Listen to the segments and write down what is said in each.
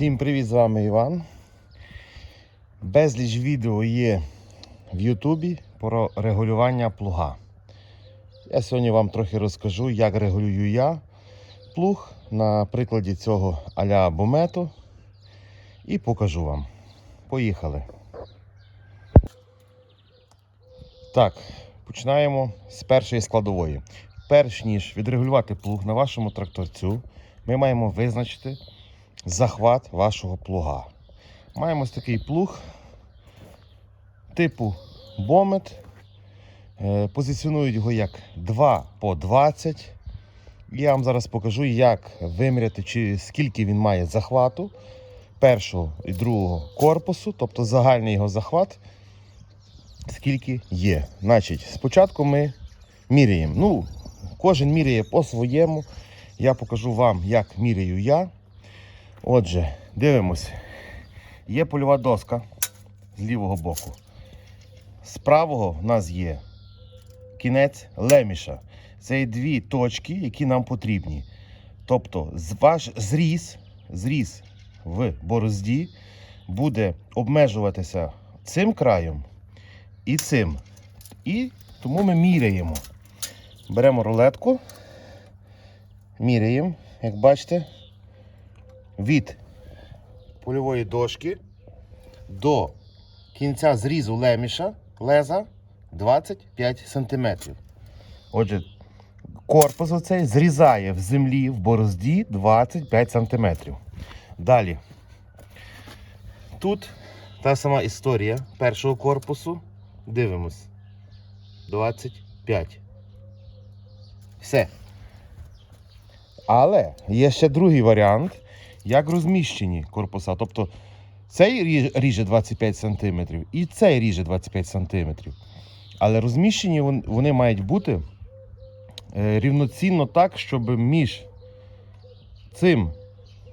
Всім привіт, з вами Іван. Безліч відео є в Ютубі про регулювання плуга. Я сьогодні вам трохи розкажу, як регулюю я плуг на прикладі цього аля бомету і покажу вам. Поїхали. Так, починаємо з першої складової. Перш ніж відрегулювати плуг на вашому тракторцю, ми маємо визначити захват вашого плуга. Маємо ось такий плуг типу бомет. Е, Позиціонують його як 2 по 20. Я вам зараз покажу, як виміряти, чи скільки він має захвату першого і другого корпусу, тобто загальний його захват, скільки є. Значить, спочатку ми міряємо. Ну, кожен міряє по-своєму. Я покажу вам, як міряю я. Отже, дивимось. Є польова доска з лівого боку. З правого в нас є кінець леміша. Це є дві точки, які нам потрібні. Тобто, ваш зріз, зріз в борозді буде обмежуватися цим краєм і цим. І тому ми міряємо. Беремо рулетку, міряємо, як бачите, від польової дошки до кінця зрізу леміша леза 25 см. Отже, корпус оцей зрізає в землі в борозді 25 см. Далі. Тут та сама історія першого корпусу. Дивимось. 25. Все. Але є ще другий варіант, як розміщені корпуса. Тобто цей ріже 25 см і цей ріже 25 см. Але розміщені вон- вони мають бути е, рівноцінно так, щоб між цим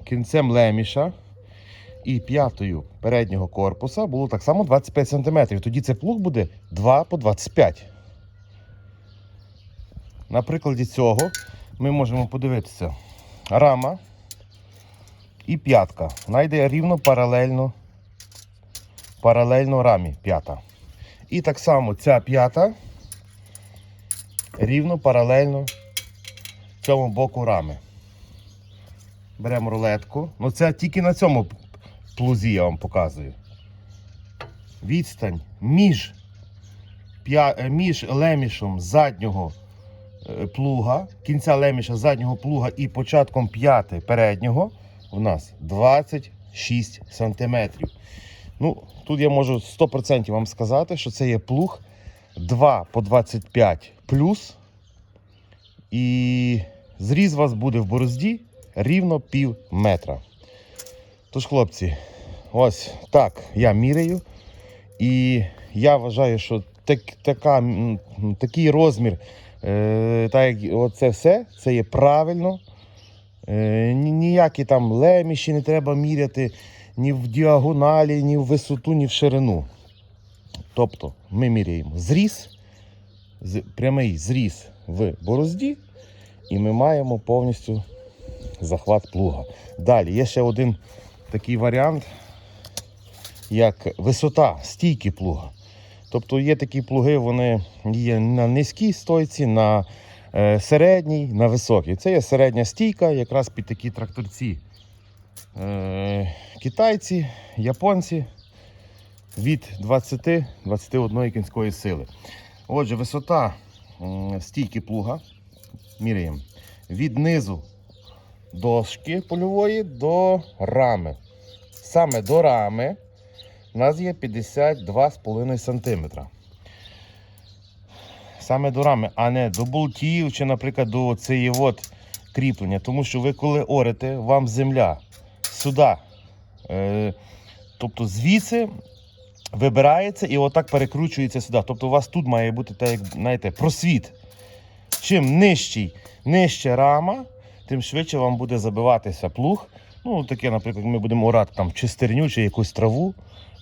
кінцем леміша і п'ятою переднього корпуса було так само 25 см. Тоді цей плуг буде 2 по 25. На прикладі цього ми можемо подивитися рама і п'ятка. Вона йде рівно паралельно, паралельно рамі п'ята. І так само ця п'ята рівно паралельно цьому боку рами. Беремо рулетку. Ну це тільки на цьому плузі я вам показую. Відстань між, е, між лемішем заднього е, плуга, кінця леміша заднього плуга і початком п'яти переднього у нас 26 сантиметрів. Ну, тут я можу 100% вам сказати, що це є плуг 2 по 25 плюс. І зріз вас буде в борозді рівно пів метра. Тож, хлопці, ось так я міряю. І я вважаю, що так, така, такий розмір, е, так як оце все, це є правильно. Е, ні- ніякі там леміші не треба міряти ні в діагоналі, ні в висоту, ні в ширину. Тобто ми міряємо зріз, прямий зріз в борозді, і ми маємо повністю захват плуга. Далі є ще один такий варіант, як висота стійки плуга. Тобто є такі плуги, вони є на низькій стойці, на середній, на високій. Це є середня стійка, якраз під такі тракторці. Е, китайці, японці від 20-21 кінської сили. Отже, висота стійки плуга міряємо від низу дошки польової до рами. Саме до рами у нас є 52,5 см. Саме до рами, а не до болтів чи, наприклад, до цієї от кріплення. Тому що ви коли орете, вам земля сюди, е, тобто звідси вибирається і отак перекручується сюди. Тобто у вас тут має бути так, як, знаєте, просвіт. Чим нижчий, нижча рама, тим швидше вам буде забиватися плуг. Ну, таке, наприклад, ми будемо орати там чи стерню, чи якусь траву.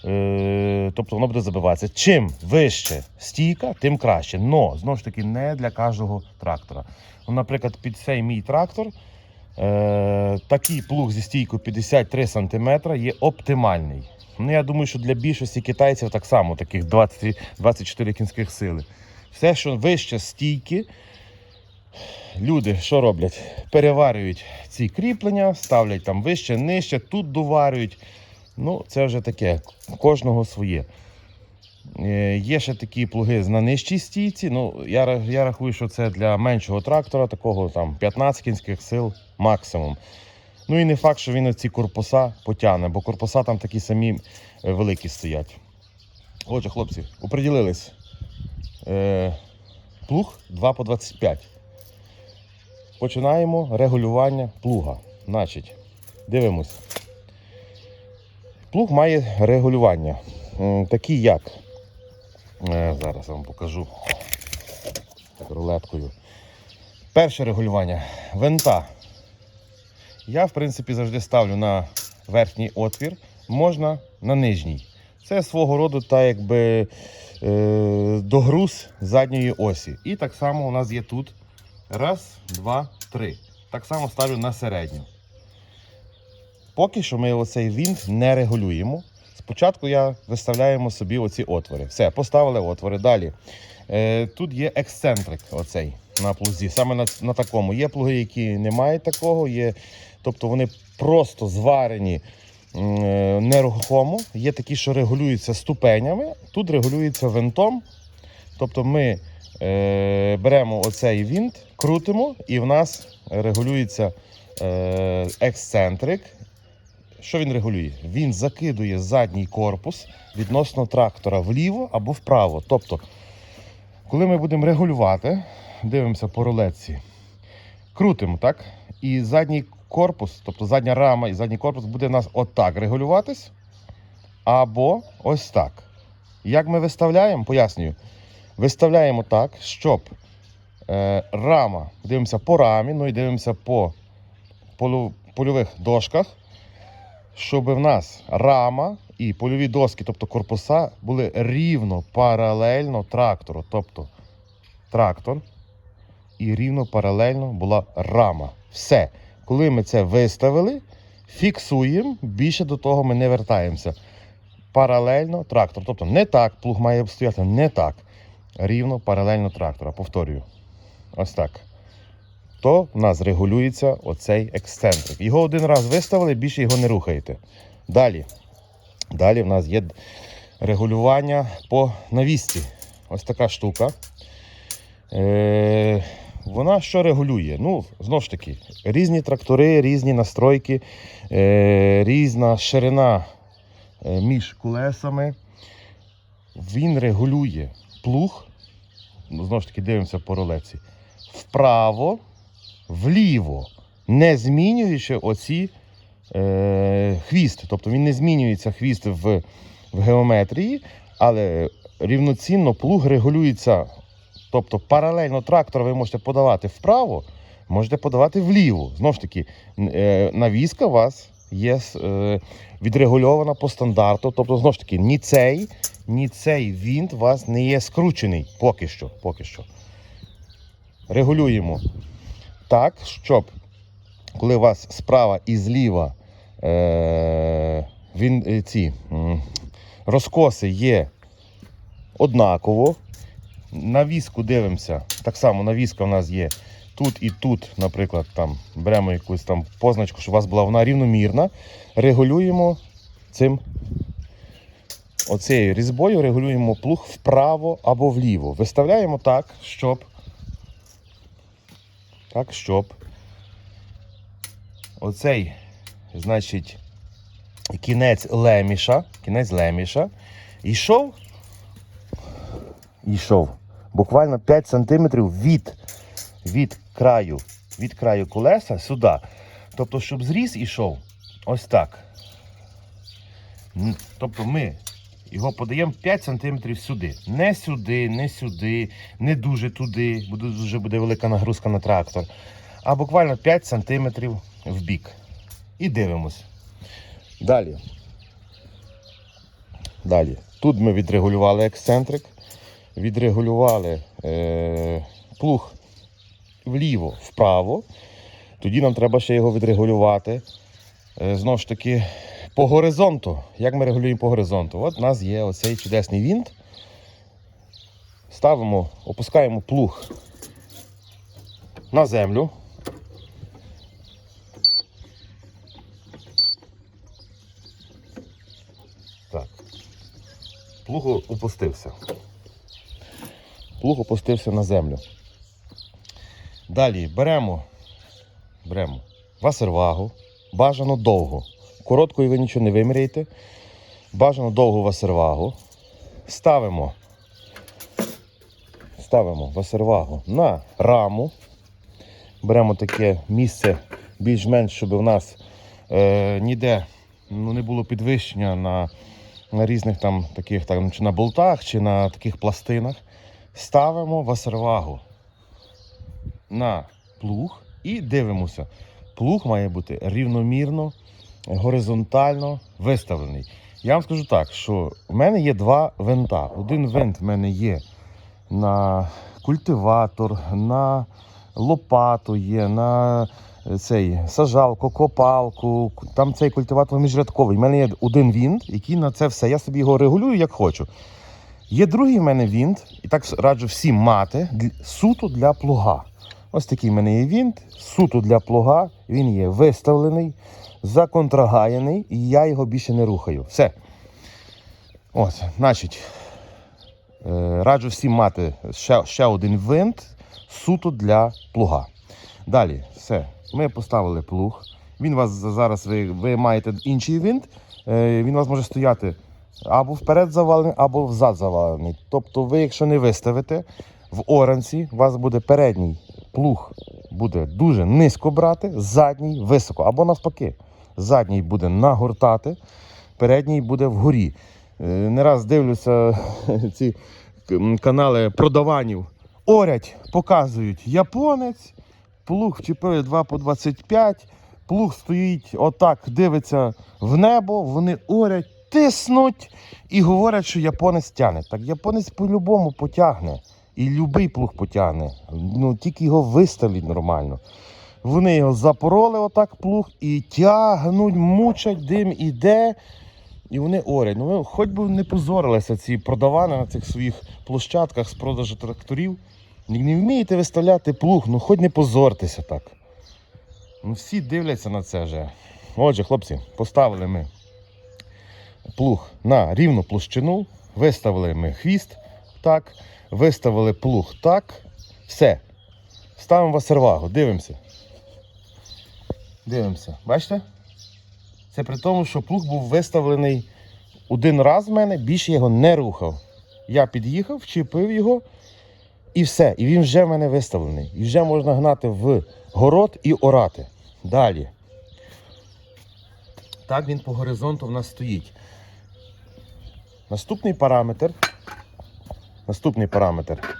Е, тобто воно буде забиватися. Чим вище стійка, тим краще. Но, знову ж таки, не для кожного трактора. Ну, наприклад, під цей мій трактор Е, такий плуг зі стійкою 53 см є оптимальний. Ну, я думаю, що для більшості китайців так само, таких 20, 24 кінських сили. Все, що вище стійки, люди що роблять? Переварюють ці кріплення, ставлять там вище, нижче, тут доварюють. Ну, це вже таке, кожного своє. Е, Є ще такі плуги на нижчій стійці. Ну, я, я рахую, що це для меншого трактора, такого там 15 кінських сил максимум. Ну і не факт, що він ці корпуса потягне, бо корпуса там такі самі е, великі стоять. Отже, хлопці, оприділились. Е, плуг 2 по 25. Починаємо регулювання плуга. Значить, дивимось. Плуг має регулювання. Такі як. Е, Зараз вам покажу рулеткою. Перше регулювання винта. Я, в принципі, завжди ставлю на верхній отвір, можна на нижній. Це свого роду та якби е, догруз задньої осі. І так само у нас є тут. Раз, два, три. Так само ставлю на середню. Поки що ми оцей вінт не регулюємо. Спочатку я виставляємо собі оці отвори. Все, поставили отвори. Далі. Е, тут є ексцентрик оцей на плузі. Саме на, на такому. Є плуги, які не мають такого, є, тобто вони просто зварені е, нерухомо. Є такі, що регулюються ступенями. Тут регулюється винтом. Тобто ми е, беремо оцей винт, крутимо, і в нас регулюється е, ексцентрик. Що він регулює? Він закидує задній корпус відносно трактора вліво або вправо. Тобто, коли ми будемо регулювати, дивимося по рулетці, крутимо, так? І задній корпус, тобто задня рама і задній корпус буде у нас отак регулюватись, або ось так. Як ми виставляємо, пояснюю. Виставляємо так, щоб е, рама, дивимося по рамі, ну і дивимося по полю- польових дошках, щоб в нас рама і польові доски, тобто корпуса, були рівно паралельно трактору. Тобто трактор і рівно паралельно була рама. Все. Коли ми це виставили, фіксуємо, більше до того ми не вертаємося. Паралельно трактор. Тобто не так, плуг має стояти не так. Рівно паралельно трактора. Повторюю. Ось так. То в нас регулюється оцей ексцентрик. Його один раз виставили, більше його не рухаєте. Далі. Далі в нас є регулювання по навісті. Ось така штука. Е, вона що регулює? Ну, знову ж таки, різні трактори, різні настройки, е, різна ширина е, між колесами. Він регулює плуг. Ну, знову ж таки, дивимося по рулеці. Вправо, вліво, не змінюючи оці е, хвіст. Тобто він не змінюється хвіст в, в геометрії, але рівноцінно плуг регулюється. Тобто паралельно трактор ви можете подавати вправо, можете подавати вліво. Знову ж таки, е, навіска у вас є е, відрегульована по стандарту. Тобто, знову ж таки, ні цей, ні цей вінт у вас не є скручений поки що. Поки що. Регулюємо так, щоб коли у вас справа і зліва е, він, е, ці розкоси є однаково. Навіску дивимося. Так само навіска у нас є тут і тут, наприклад, там беремо якусь там позначку, щоб у вас була вона рівномірна. Регулюємо цим оцією різьбою, регулюємо плуг вправо або вліво. Виставляємо так, щоб. Так, щоб оцей, значить, кінець леміша, кінець леміша йшов йшов буквально 5 см від, від краю від краю колеса сюди. Тобто, щоб зріз ішов ось так. Тобто ми його подаємо 5 см сюди. Не сюди, не сюди, не дуже туди, бо дуже буде велика нагрузка на трактор. А буквально 5 см в бік. І дивимось. Далі. Далі. Тут ми відрегулювали ексцентрик відрегулювали е, плуг вліво, вправо. тоді нам треба ще його відрегулювати. Е, Знову ж таки, по горизонту. Як ми регулюємо по горизонту? От у нас є оцей чудесний вінт. Ставимо, опускаємо плуг на землю. Так. Плуг опустився. Плуг опустився на землю. Далі беремо, беремо васервагу, бажано довго. Короткою ви нічого не виміряєте. Бажано довгу васервагу. Ставимо, ставимо васервагу на раму. Беремо таке місце більш-менш, щоб у нас е, ніде ну, не було підвищення на, на різних там таких там, чи на болтах, чи на таких пластинах. Ставимо васервагу на плуг і дивимося. Плуг має бути рівномірно, горизонтально виставлений. Я вам скажу так, що в мене є два винта. Один винт в мене є на культиватор, на лопату є, на е, цей сажалку, копалку. Там цей культиватор міжрядковий. У мене є один винт, який на це все. Я собі його регулюю як хочу. Є другий в мене вінт, і так раджу всім мати суто для плуга. Ось такий в мене є вінт, суто для плуга. Він є виставлений, законтрагаяний, і я його більше не рухаю. Все. Ось, значить, е, раджу всім мати ще, ще один винт суто для плуга. Далі, все. Ми поставили плуг. Він вас зараз ви, ви маєте інший винт. Е, він у вас може стояти або вперед завалений, або взад завалений. Тобто, ви, якщо не виставите в оранці, у вас буде передній плуг буде дуже низько брати, задній високо, або навпаки. Задній буде нагортати, передній буде вгорі. Е, Не раз дивлюся ці канали продаванів. Орять, показують японець, плуг вчепили 2 по 25, плуг стоїть отак, дивиться в небо, вони орять, тиснуть і говорять, що японець тягне. Так японець по-любому потягне. І любий плуг потягне. Ну, тільки його виставлять нормально. Вони його запороли отак плуг і тягнуть, мучать, дим іде. І вони орять. Ну, хоч би не позорилися ці продавани на цих своїх площадках з продажу тракторів. Не, вмієте виставляти плуг, ну хоч не позортеся так. Ну, всі дивляться на це вже. Отже, хлопці, поставили ми плуг на рівну площину, виставили ми хвіст так, виставили плуг так. Все. Ставимо васервагу, дивимося. Дивимося. Бачите? Це при тому, що плуг був виставлений один раз в мене, більше його не рухав. Я під'їхав, вчепив його і все. І він вже в мене виставлений. І вже можна гнати в город і орати. Далі. Так він по горизонту в нас стоїть. Наступний параметр. Наступний параметр.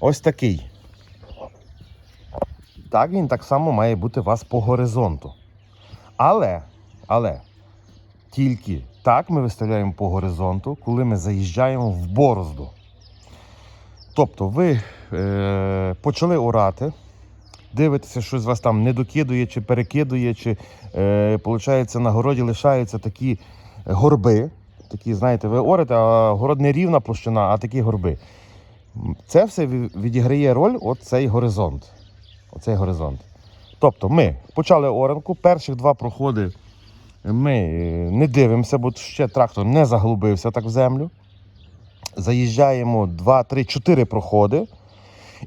Ось такий. Так він так само має бути у вас по горизонту. Але, але тільки так ми виставляємо по горизонту, коли ми заїжджаємо в борозду. Тобто ви е, почали орати, дивитеся, що з вас там не докидує, чи перекидує, чи е, получається, на городі лишаються такі горби. Такі, знаєте, ви орите, а город не рівна площина, а такі горби. Це все відіграє роль оцей горизонт. Оцей горизонт. Тобто ми почали оранку, перших два проходи ми е, не дивимося, бо ще трактор не заглубився так в землю. Заїжджаємо 2, 3, 4 проходи.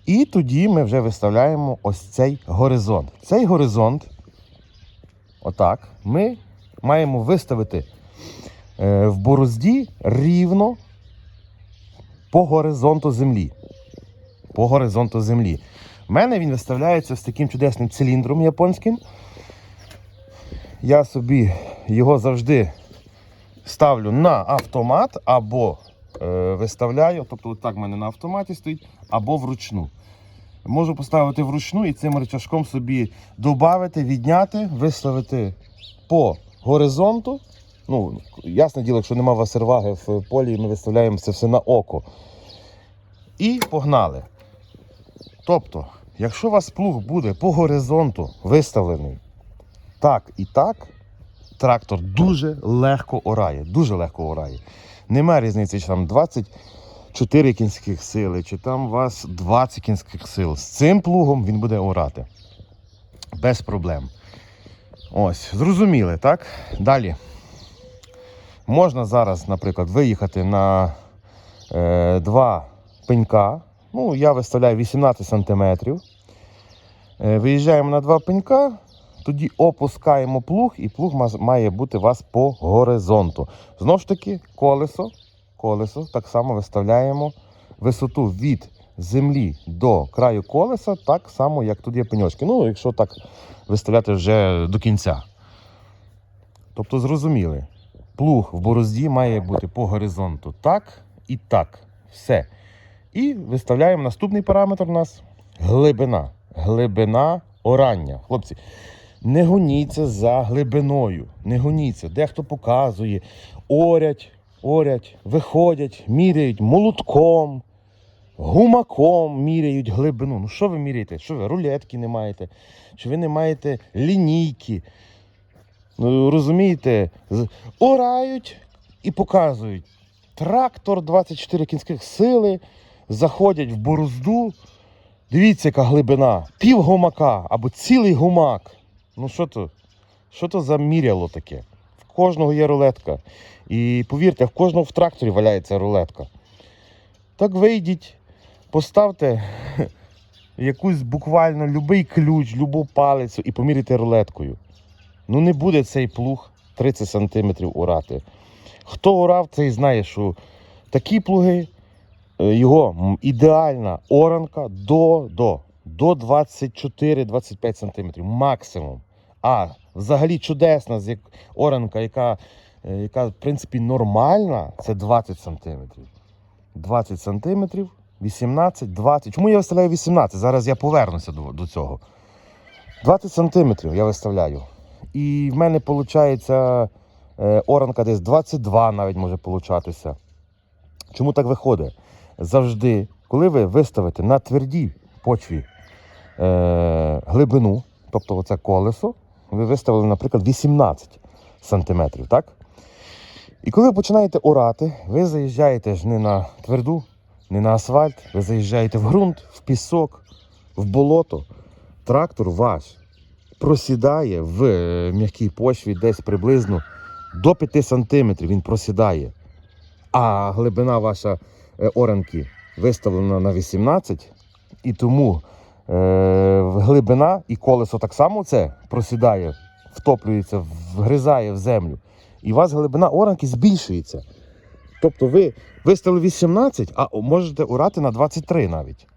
І тоді ми вже виставляємо ось цей горизонт. Цей горизонт, отак, ми маємо виставити е, в борозді рівно по горизонту землі. По горизонту землі. У мене він виставляється з таким чудесним циліндром японським. Я собі його завжди ставлю на автомат або е, виставляю, тобто так в мене на автоматі стоїть, або вручну. Можу поставити вручну і цим рычажком собі додати, відняти, виставити по горизонту. Ну, ясне діло, якщо немає васерваги в полі, ми виставляємо це все на око. І погнали. Тобто, якщо у вас плуг буде по горизонту виставлений так і так, трактор дуже легко орає. Дуже легко орає. Нема різниці, чи там 24 кінських сили, чи там у вас 20 кінських сил. З цим плугом він буде орати. Без проблем. Ось, зрозуміли, так? Далі. Можна зараз, наприклад, виїхати на е, два пенька. Ну, я виставляю 18 сантиметрів. Е, виїжджаємо на два пенька, тоді опускаємо плуг, і плуг має бути у вас по горизонту. Знову ж таки, колесо, колесо так само виставляємо висоту від землі до краю колеса, так само, як тут є пеньочки. Ну, якщо так виставляти вже до кінця. Тобто, зрозуміли, плуг в борозді має бути по горизонту так і так. Все. І виставляємо наступний параметр у нас глибина. Глибина орання. Хлопці, не гоніться за глибиною. Не гоніться. Дехто показує, орять, орять, виходять, міряють молотком, гумаком міряють глибину. Ну що ви міряєте? Що ви рулетки не маєте? Чи ви не маєте лінійки? Ну, розумієте, орають і показують. Трактор 24 кінських сили, заходять в борозду. Дивіться, яка глибина. Пів гумака або цілий гумак. Ну що то? Що то за міряло таке? В кожного є рулетка. І повірте, в кожного в тракторі валяється рулетка. Так вийдіть, поставте якусь буквально любий ключ, любу палицю і поміряйте рулеткою. Ну не буде цей плуг 30 сантиметрів урати. Хто урав, цей знає, що такі плуги, його ідеальна оранка до, до, до 24-25 сантиметрів максимум. А взагалі чудесна оранка, яка, е, яка в принципі нормальна, це 20 сантиметрів. 20 сантиметрів, 18, 20. Чому я виставляю 18? Зараз я повернуся до, до цього. 20 сантиметрів я виставляю. І в мене виходить оранка десь 22 навіть може получатися. Чому так виходить? Завжди, коли ви виставите на твердій почві е, глибину, тобто оце колесо, ви виставили, наприклад, 18 сантиметрів, так? І коли ви починаєте орати, ви заїжджаєте ж не на тверду, не на асфальт, ви заїжджаєте в ґрунт, в пісок, в болото. Трактор ваш просідає в е, м'якій почві десь приблизно до 5 сантиметрів він просідає. А глибина ваша оранки виставлена на 18, і тому е, глибина і колесо так само це просідає, втоплюється, вгризає в землю. І у вас глибина оранки збільшується. Тобто ви виставили 18, а можете орати на 23 навіть.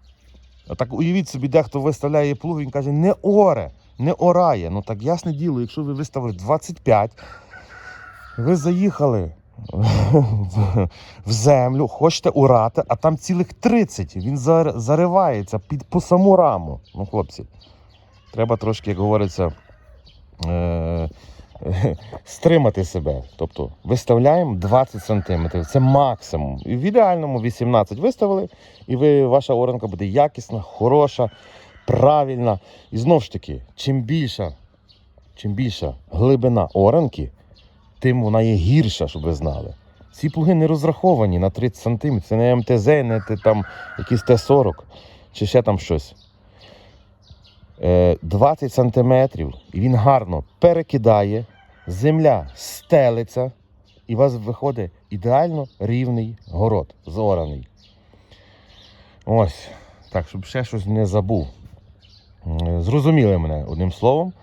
Так уявіть собі, дехто виставляє плуг, він каже, не оре, не орає. Ну так ясне діло, якщо ви виставили 25, ви заїхали в, землю, хочете урати, а там цілих 30. Він зар- заривається під по саму раму. Ну, хлопці, треба трошки, як говориться, е- стримати себе. Тобто виставляємо 20 см. Це максимум. І в ідеальному 18 виставили, і ви, ваша оранка буде якісна, хороша, правильна. І знову ж таки, чим більша, чим більша глибина оранки, тим вона є гірша, щоб ви знали. Ці плуги не розраховані на 30 см. Це не МТЗ, не там якийсь Т-40 чи ще там щось. Е, 20 сантиметрів, і він гарно перекидає, земля стелиться, і у вас виходить ідеально рівний город, зораний. Ось, так, щоб ще щось не забув. Е, Зрозуміли мене одним словом.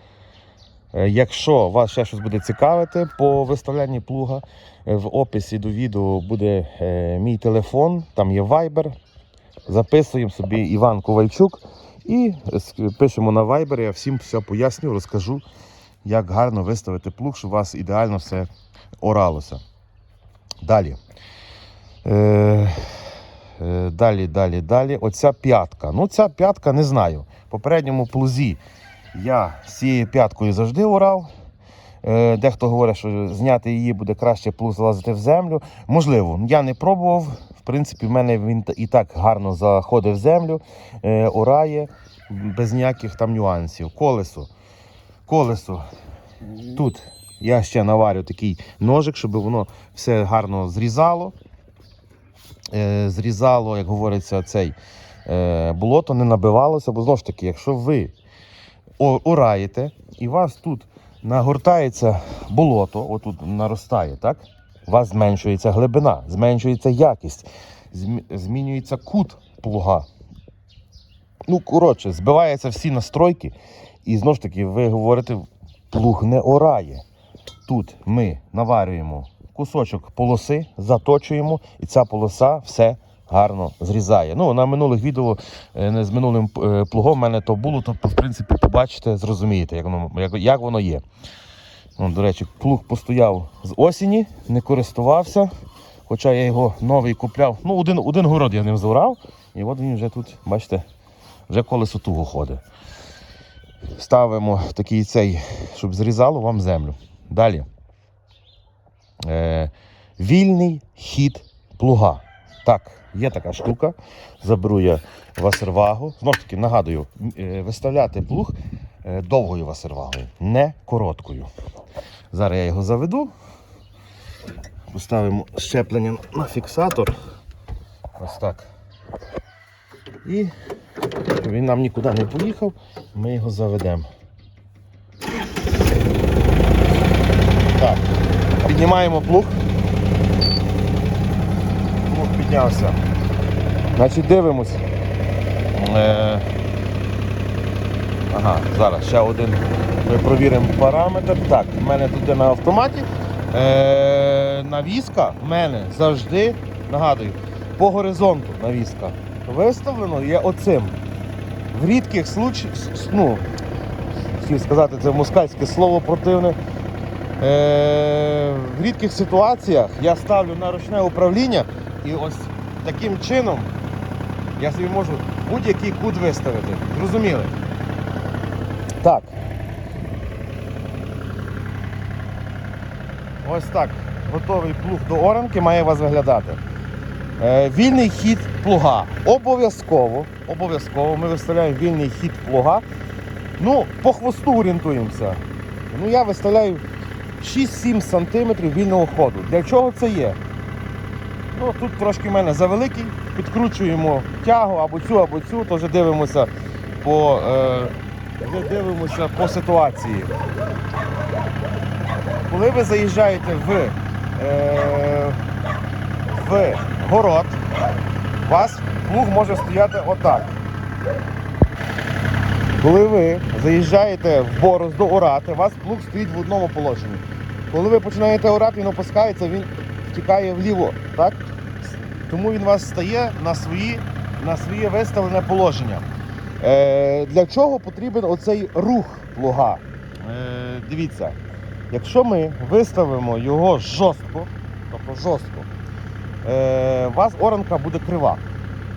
Е, Якщо вас ще щось буде цікавити по виставлянні плуга, е, в описі до відео буде е, мій телефон, там є Viber. Записуємо собі Іван Ковальчук і пишемо на Viber, я всім все поясню, розкажу, як гарно виставити плуг, щоб у вас ідеально все оралося. Далі. Далі, далі, далі. Оця п'ятка. Ну, ця п'ятка не знаю. В попередньому плузі я цією п'яткою завжди орав. Е, Дехто говорить, що зняти її буде краще плуг залазити в землю. Можливо, я не пробував. В принципі, в мене він і так гарно заходить в землю, е, орає. без ніяких там нюансів. Колесо. Колесо. Тут я ще наварю такий ножик, щоб воно все гарно зрізало. Е, зрізало, як говориться, цей е, болото не набивалося, бо знову ж таки, якщо ви ораєте і вас тут нагортається болото, отут наростає, так? У вас зменшується глибина, зменшується якість, змінюється кут плуга. Ну, коротше, збиваються всі настройки, і знову ж таки, ви говорите, плуг не орає. Тут ми наварюємо кусочок полоси, заточуємо, і ця полоса все гарно зрізає. Ну, на минулих відео е, з минулим е, плугом в мене то було, то в принципі побачите, зрозумієте, як воно, як, як воно є. Ну, до речі, плуг постояв з осені, не користувався. Хоча я його новий купляв. Ну, один, один город я ним зорав, і от він вже тут, бачите, вже колесо туго ходить. Ставимо такий цей, щоб зрізало вам землю. Далі. Е, вільний хід плуга. Так, є така штука. Заберу я васервагу. Знову ж таки, нагадую, е, виставляти плуг е, довгою васервагою, не короткою. Зараз я його заведу. Поставимо щеплення на фіксатор. Ось так. І він нам нікуди не поїхав, ми його заведемо. Так, піднімаємо плуг. Піднявся. Значить, дивимось. Е... Ага, зараз ще один. Ми провіримо параметр. Так, в мене тут на автоматі. Е... Навіска в мене завжди, нагадую, по горизонту навіска виставлено є оцим. В рідких случаях, ну, хотів сказати, це москальське слово противне. Е, в рідких ситуаціях я ставлю на ручне управління і ось таким чином я собі можу будь-який кут виставити. Зрозуміли? Так. Ось так. Готовий плуг до оранки має вас виглядати. Е, вільний хід плуга. Обов'язково, обов'язково ми виставляємо вільний хід плуга. Ну, по хвосту орієнтуємося. Ну, я виставляю 6-7 см вільного ходу. Для чого це є? Ну, тут трошки в мене завеликий, підкручуємо тягу або цю, або цю, то вже дивимося по, е, дивимося по ситуації. Коли ви заїжджаєте в, е, в город, у вас плуг може стояти отак. Коли ви заїжджаєте в борозду орати, у вас плуг стоїть в одному положенні. Коли ви починаєте орати, він опускається, він втікає вліво. Так? Тому він вас стає на, свої, на своє виставлене положення. Е, для чого потрібен оцей рух плуга? Е, дивіться, якщо ми виставимо його жорстко, тобто жорстко, е, у вас оранка буде крива.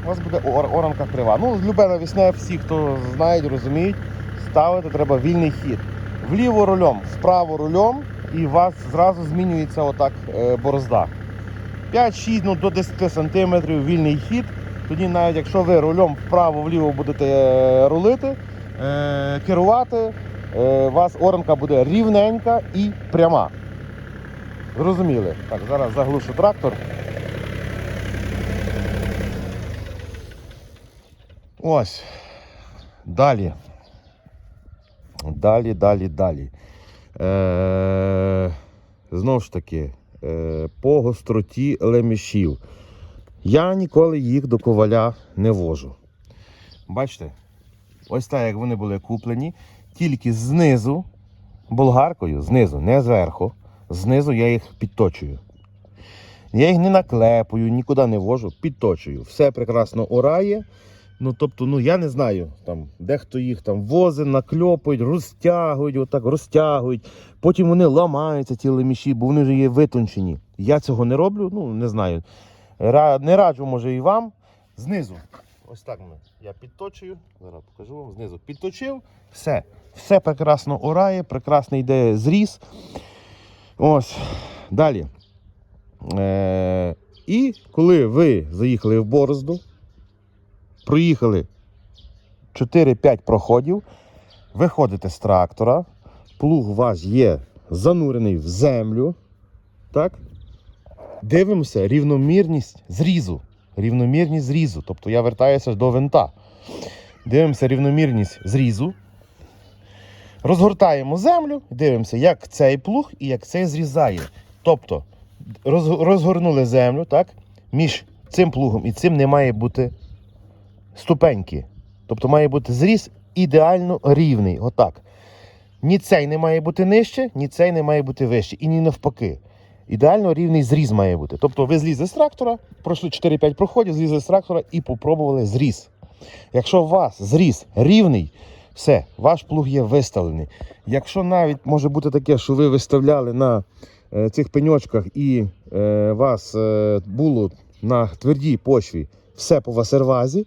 У вас буде ор- оранка крива. Ну, любе навісне, всі, хто знають, розуміють, ставити треба вільний хід. Вліво рулем, вправо рулем, і у вас зразу змінюється отак е, борозда. 5-6 ну, до 10 см вільний хід. Тоді навіть якщо ви рулем вправо-вліво будете е, рулити, е, керувати, е, у вас оранка буде рівненька і пряма. Зрозуміли? Так, зараз заглушу трактор. Ось. Далі. Далі, далі, далі. Е, знову ж таки, е, по гостроті лемішів. Я ніколи їх до коваля не вожу. Бачите? Ось так, як вони були куплені, тільки знизу, болгаркою, знизу, не зверху, знизу я їх підточую. Я їх не наклепую, нікуди не вожу, підточую. Все прекрасно орає. Ну, тобто, ну я не знаю, там дехто їх там возить, накльопують, розтягують, отак розтягують. Потім вони ламаються, ці леміші, бо вони вже є витончені. Я цього не роблю, ну не знаю. Не раджу, може, і вам. Знизу. Ось так. Я підточую. Зараз покажу вам знизу. Підточив, все. Все прекрасно орає, прекрасно йде зріз. Ось. Далі. Е- і коли ви заїхали в борозду, проїхали 4-5 проходів. Виходите з трактора, плуг у вас є занурений в землю. Так? Дивимося рівномірність зрізу. Рівномірність зрізу. Тобто я вертаюся до винта. Дивимося рівномірність зрізу. Розгортаємо землю, дивимося, як цей плуг і як цей зрізає. Тобто розгорнули землю, так? Між цим плугом і цим не має бути ступеньки. Тобто має бути зріз ідеально рівний. Отак. Ні цей не має бути нижче, ні цей не має бути вище. І ні навпаки. Ідеально рівний зріз має бути. Тобто ви злізли з трактора, пройшли 4-5 проходів, злізли з трактора і попробували зріз. Якщо у вас зріз рівний, все, ваш плуг є виставлений. Якщо навіть може бути таке, що ви виставляли на е, цих пеньочках і е, вас е, було на твердій почві все по васервазі,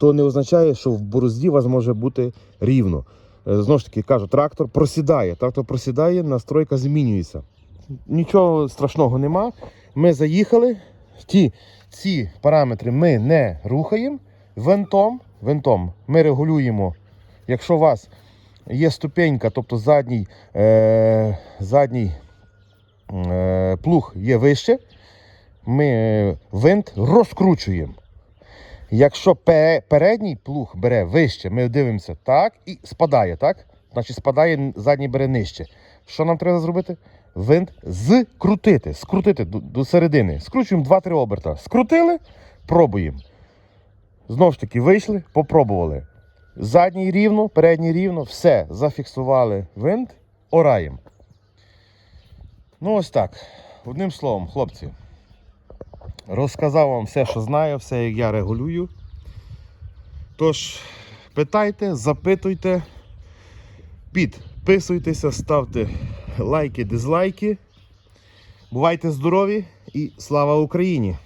то не означає, що в борозді у вас може бути рівно. Е, Знову ж таки кажу, трактор просідає. Трактор просідає, настройка змінюється. Нічого страшного нема. Ми заїхали. Ті, ці параметри ми не рухаємо. Винтом, винтом ми регулюємо. Якщо у вас є ступенька, тобто задній, е, задній е, плуг є вище, ми е, винт розкручуємо. Якщо передній плуг бере вище, ми дивимося так і спадає, так? Значить спадає, задній бере нижче. Що нам треба зробити? Винт скрутити, скрутити до, до середини. Скручуємо 2-3 оберта. Скрутили, пробуємо. Знову ж таки, вийшли, попробували. Задній рівно, передній рівно, все, зафіксували винт,ораємо. Ну, ось так. Одним словом, хлопці. Розказав вам все, що знаю, все, як я регулюю. Тож, питайте, запитуйте, підписуйтеся, ставте лайки, дизлайки. Бувайте здорові і слава Україні!